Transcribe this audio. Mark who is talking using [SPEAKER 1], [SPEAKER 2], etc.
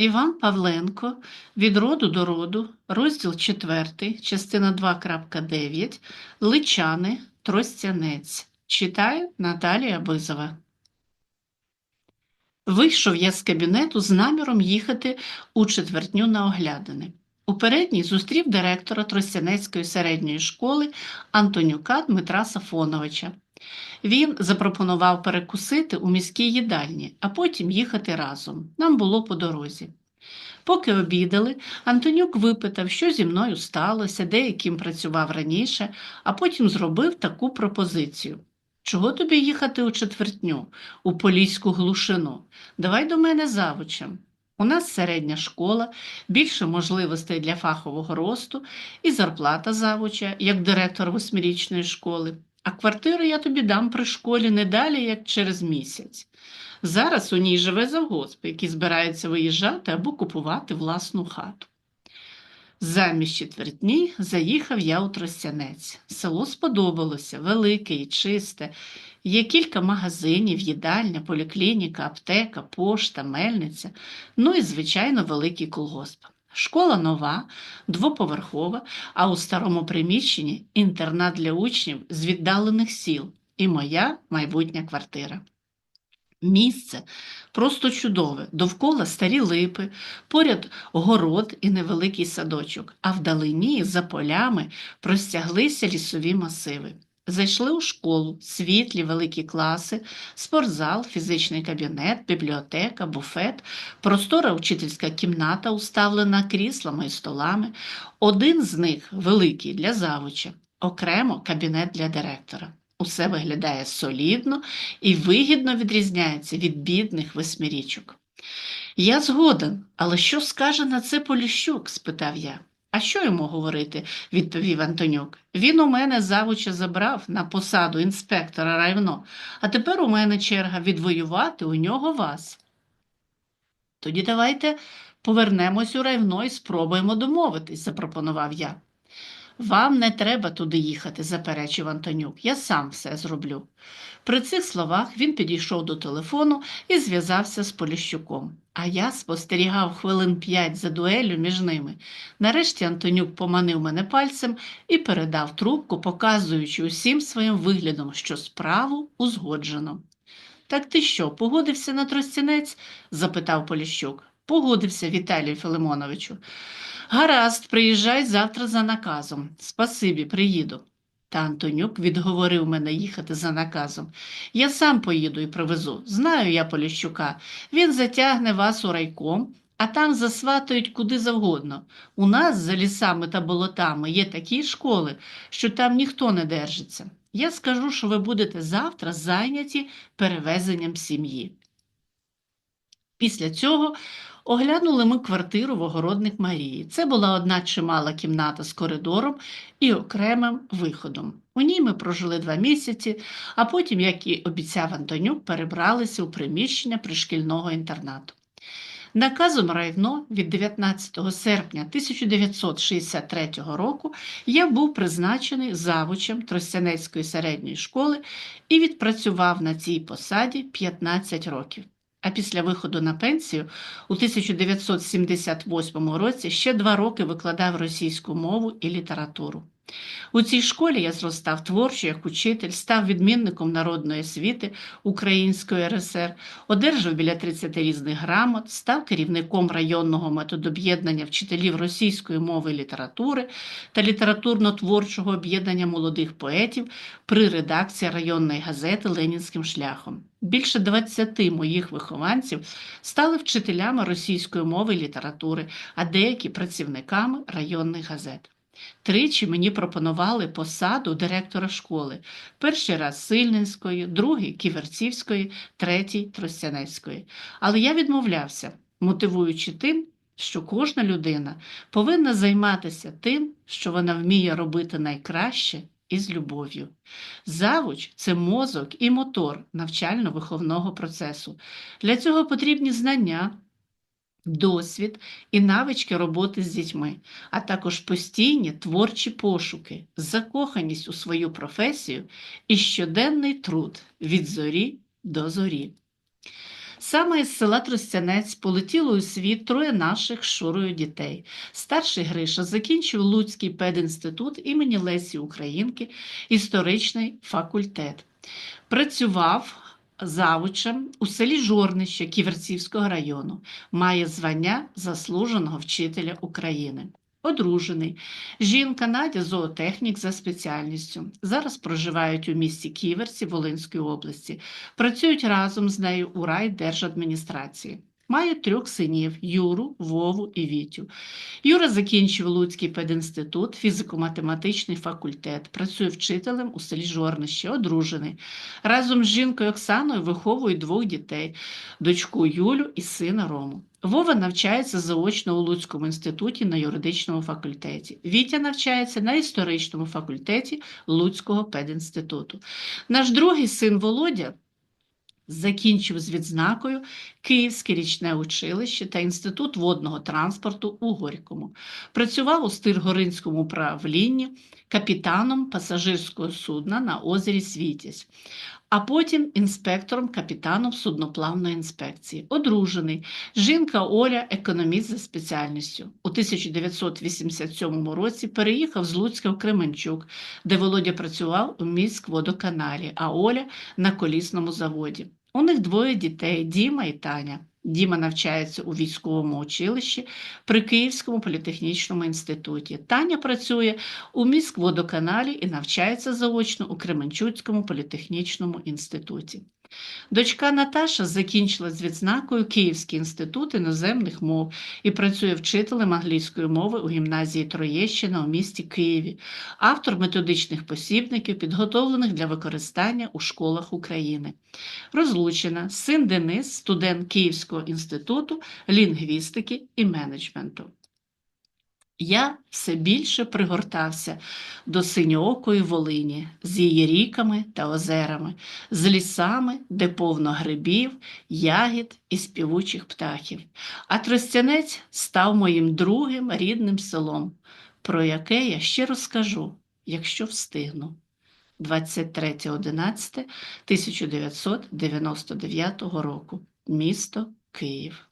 [SPEAKER 1] Іван Павленко від роду до роду, розділ 4, частина 2.9, Личани, Тростянець. Читає Наталія Бизова. Вийшов я з кабінету з наміром їхати у четвертню на оглядини. У передній зустрів директора Тростянецької середньої школи Антонюка Дмитра Сафоновича. Він запропонував перекусити у міській їдальні, а потім їхати разом. Нам було по дорозі. Поки обідали, Антонюк випитав, що зі мною сталося, де яким працював раніше, а потім зробив таку пропозицію. Чого тобі їхати у четвертню, у поліську глушину? Давай до мене завучем. У нас середня школа, більше можливостей для фахового росту і зарплата завуча, як директор восьмирічної школи. А квартиру я тобі дам при школі не далі, як через місяць. Зараз у ній живе завгосп, який збирається виїжджати або купувати власну хату. Замість четвертні заїхав я у Тростянець. Село сподобалося, велике і чисте. Є кілька магазинів, їдальня, поліклініка, аптека, пошта, мельниця, ну і, звичайно, великий колгосп. Школа нова, двоповерхова, а у старому приміщенні інтернат для учнів з віддалених сіл і моя майбутня квартира. Місце просто чудове, довкола старі липи, поряд город і невеликий садочок, а вдалині за полями простяглися лісові масиви. Зайшли у школу, світлі великі класи, спортзал, фізичний кабінет, бібліотека, буфет, простора учительська кімната, уставлена кріслами і столами. Один з них великий для завуча, окремо кабінет для директора. Усе виглядає солідно і вигідно відрізняється від бідних восьмирічок. Я згоден, але що скаже на це Поліщук? спитав я. А що йому говорити? відповів Антонюк. Він у мене завуча забрав на посаду інспектора райвно, а тепер у мене черга відвоювати у нього вас. Тоді давайте повернемось у райвно і спробуємо домовитись, запропонував я. Вам не треба туди їхати, заперечив Антонюк. Я сам все зроблю. При цих словах він підійшов до телефону і зв'язався з Поліщуком. А я спостерігав хвилин п'ять за дуелю між ними. Нарешті Антонюк поманив мене пальцем і передав трубку, показуючи усім своїм виглядом, що справу узгоджено. Так ти що, погодився на тростянець? запитав Поліщук. Погодився, Віталію Филимоновичу. Гаразд, приїжджай завтра за наказом. Спасибі, приїду. Та Антонюк відговорив мене їхати за наказом. Я сам поїду і привезу. Знаю я Поліщука. Він затягне вас у райком, а там засватають куди завгодно. У нас за лісами та болотами є такі школи, що там ніхто не держиться. Я скажу, що ви будете завтра зайняті перевезенням сім'ї. Після цього оглянули ми квартиру в огородник Марії. Це була одна чимала кімната з коридором і окремим виходом. У ній ми прожили два місяці, а потім, як і обіцяв Антонюк, перебралися у приміщення пришкільного інтернату. Наказом райвно від 19 серпня 1963 року я був призначений завучем Тростянецької середньої школи і відпрацював на цій посаді 15 років. А після виходу на пенсію у 1978 році ще два роки викладав російську мову і літературу. У цій школі я зростав творчо як учитель, став відмінником народної освіти Української РСР, одержав біля 30 різних грамот, став керівником районного методоб'єднання вчителів російської мови і літератури та літературно-творчого об'єднання молодих поетів при редакції районної газети Ленінським шляхом. Більше 20 моїх вихованців стали вчителями російської мови і літератури, а деякі працівниками районних газет. Тричі мені пропонували посаду директора школи. Перший раз Сильненської, другий Ківерцівської, третій Тростянецької. Але я відмовлявся, мотивуючи тим, що кожна людина повинна займатися тим, що вона вміє робити найкраще і з любов'ю. Завуч це мозок і мотор навчально-виховного процесу. Для цього потрібні знання досвід і навички роботи з дітьми, а також постійні творчі пошуки, закоханість у свою професію і щоденний труд від зорі до зорі. Саме із села Тростянець полетіло у світ троє наших Шурою дітей. Старший Гриша закінчив Луцький пединститут імені Лесі Українки, історичний факультет. Працював завучем у селі Жорнище Ківерцівського району. Має звання заслуженого вчителя України. Одружений. Жінка Надя зоотехнік за спеціальністю. Зараз проживають у місті Ківерці Волинської області. Працюють разом з нею у райдержадміністрації. Має трьох синів Юру, Вову і Вітю. Юра закінчив Луцький пединститут, фізико-математичний факультет, працює вчителем у селі Жорнище, одружений. Разом з жінкою Оксаною виховує двох дітей дочку Юлю і сина Рому. Вова навчається заочно у Луцькому інституті на юридичному факультеті. Вітя навчається на історичному факультеті Луцького пединституту. Наш другий син Володя закінчив з відзнакою Київське річне училище та Інститут водного транспорту у Горькому. Працював у Стиргоринському управлінні капітаном пасажирського судна на озері Світязь, а потім інспектором капітаном судноплавної інспекції. Одружений. Жінка Оля економіст за спеціальністю. У 1987 році переїхав з Луцька в Кременчук, де Володя працював у міськводоканалі, а Оля на колісному заводі. У них двоє дітей Діма і Таня. Діма навчається у військовому училищі при Київському політехнічному інституті. Таня працює у міськводоканалі і навчається заочно у Кременчуцькому політехнічному інституті. Дочка Наташа закінчила з відзнакою Київський інститут іноземних мов і працює вчителем англійської мови у гімназії Троєщина у місті Києві, автор методичних посібників, підготовлених для використання у школах України. Розлучена син Денис, студент Київського інституту лінгвістики і менеджменту. Я все більше пригортався до синьоокої Волині з її ріками та озерами, з лісами, де повно грибів, ягід і співучих птахів. А Тростянець став моїм другим рідним селом, про яке я ще розкажу, якщо встигну. 23.11.1999 року. Місто Київ.